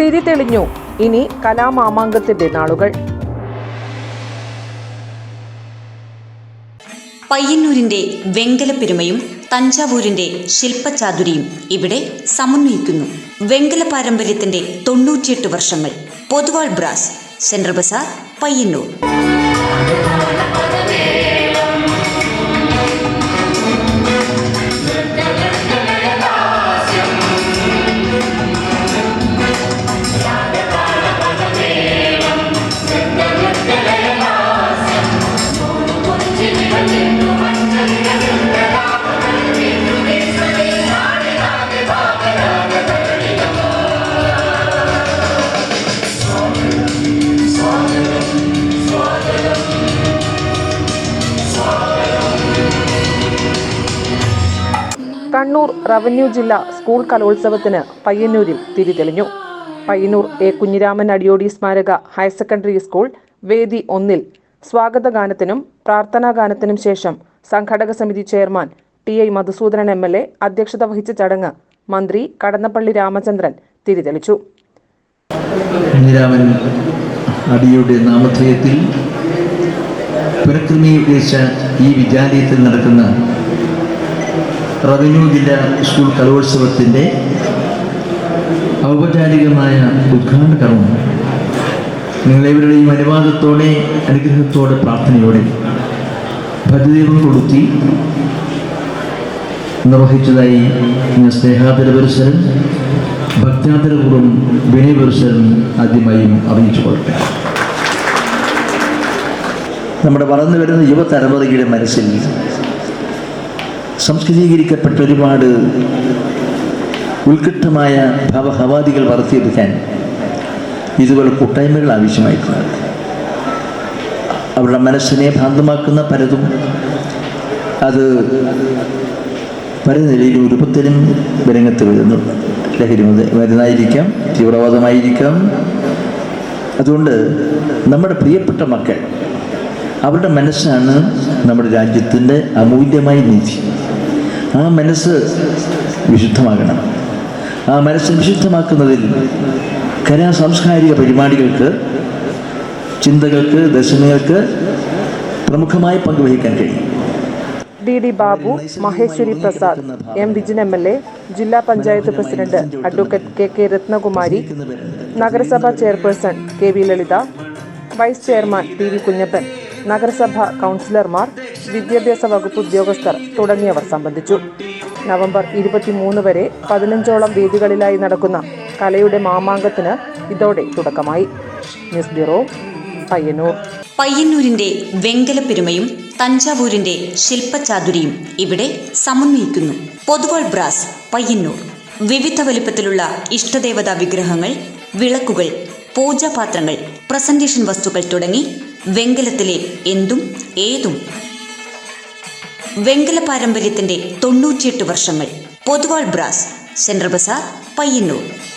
തിരി തെളിഞ്ഞു ഇനി കലാമാമാങ്കത്തിന്റെ നാളുകൾ. പയ്യന്നൂരിന്റെ വെങ്കലപ്പെരുമയും തഞ്ചാവൂരിന്റെ ശില്പചാതുരിയും ഇവിടെ സമന്വയിക്കുന്നു. വെങ്കല പാരമ്പര്യത്തിന്റെ തൊണ്ണൂറ്റിയെട്ട് വർഷങ്ങൾ. Pothuval brass central bazaar Payyanur. Kannur revenue ജില്ലാ സ്കൂൾ കലോത്സവത്തിന് പയ്യന്നൂരിൽ തിരിതെളിഞ്ഞു. പയ്യന്നൂർ എ. കുഞ്ഞിരാമൻ അടിയോടി സ്മാരക ഹയർ സെക്കൻഡറി സ്കൂൾ വേദി ഒന്നിൽ സ്വാഗതഗാനത്തിനും പ്രാർത്ഥനാ ഗാനത്തിനും ശേഷം സംഘാടക സമിതി chairman T. I. Madhusoodanan M. L. A അധ്യക്ഷത വഹിച്ച ചടങ്ങ് മന്ത്രി കടന്നപ്പള്ളി രാമചന്ദ്രൻ തിരിതെളിച്ചു. നാമധേയത്തിൽ ഈ വിദ്യാലയത്തിൽ നടക്കുന്ന റവന്യൂ ജില്ലാ സ്കൂൾ കലോത്സവത്തിന്റെ ഔപചാരികമായ ഉദ്ഘാടന കർമ്മം നിങ്ങളെവരുടെയും അനുവാദത്തോടെ അനുഗ്രഹത്തോടെ പ്രാർത്ഥനയോടെ ഭദ്രദീപം കൊളുത്തി നിർവഹിച്ചതായി ഞാൻ സ്നേഹാദര ഭക്താതരപൂർവം വിനയ വിനയപുരസ്സരം ആദ്യമായും അറിയിച്ചു കൊള്ളട്ടെ. നമ്മുടെ വളർന്നു വരുന്ന യുവതലമുറയുടെ മനസ്സിൽ സംസ്കൃതീകരിക്കപ്പെട്ട ഒരുപാട് ഉത്കൃഷ്ടമായ ഭാവഹവാദികൾ വളർത്തിയെടുക്കാൻ ഇതുപോലെ കൂട്ടായ്മകൾ ആവശ്യമായിട്ടുണ്ട്. അവരുടെ മനസ്സിനെ ഭ്രാന്തമാക്കുന്ന പലതും അത് പല നിലയിലും രൂപത്തിലും രംഗത്ത് വരുന്നു. ലഹരി മരുന്നായിരിക്കാം തീവ്രവാദമായിരിക്കാം. അതുകൊണ്ട് നമ്മുടെ പ്രിയപ്പെട്ട മക്കൾ അവരുടെ മനസ്സാണ് നമ്മുടെ രാജ്യത്തിന്റെ അമൂല്യമായ നീതി. ആ മനസ്സ് വിശുദ്ധമാകണം. ആ മനസ്സ് വിശുദ്ധമാക്കുന്നതിൽ കലാ സാംസ്കാരിക പരിപാടികൾക്ക് ചിന്തകൾക്ക് ദർശനങ്ങൾക്ക് പ്രമുഖമായി പങ്കുവഹിക്കാൻ കഴിയും. D D Babu Maheshwari Prasad M Vijin M L A ജില്ലാ panchayat president advocate K K Rathnakumari നഗരസഭാ chairperson K V Lalitha vice chairman T V Kunhappan നഗരസഭാ കൗൺസിലർമാർ വിദ്യാഭ്യാസ വകുപ്പ് ഉദ്യോഗസ്ഥർ തുടങ്ങിയവർ സംബന്ധിച്ചു. നവംബർ ഇരുപത്തിമൂന്ന് വരെ പതിനഞ്ചോളം വേദികളിലായി നടക്കുന്ന കലയുടെ മാമാങ്കത്തിന് ഇതോടെ തുടക്കമായി. News bureau Payyanur. പയ്യന്നൂരിന്റെ വെങ്കലപ്പെരുമയും തഞ്ചാവൂരിന്റെ ശില്പചാതുരിയും ഇവിടെ സമന്വയിക്കുന്നു. പൊതുവാൾ ബ്രാസ് പയ്യന്നൂർ. വിവിധ വലിപ്പത്തിലുള്ള ഇഷ്ടദേവതാ വിഗ്രഹങ്ങൾ വിളക്കുകൾ പൂജാപാത്രങ്ങൾ പ്രസന്റേഷൻ വസ്തുക്കൾ തുടങ്ങി വെങ്കലത്തിലെ എന്തും ഏതും വെങ്കല പാരമ്പര്യത്തിന്റെ തൊണ്ണൂറ്റിയെട്ട് വർഷങ്ങൾ. Poduval brass central bazaar Payyanur.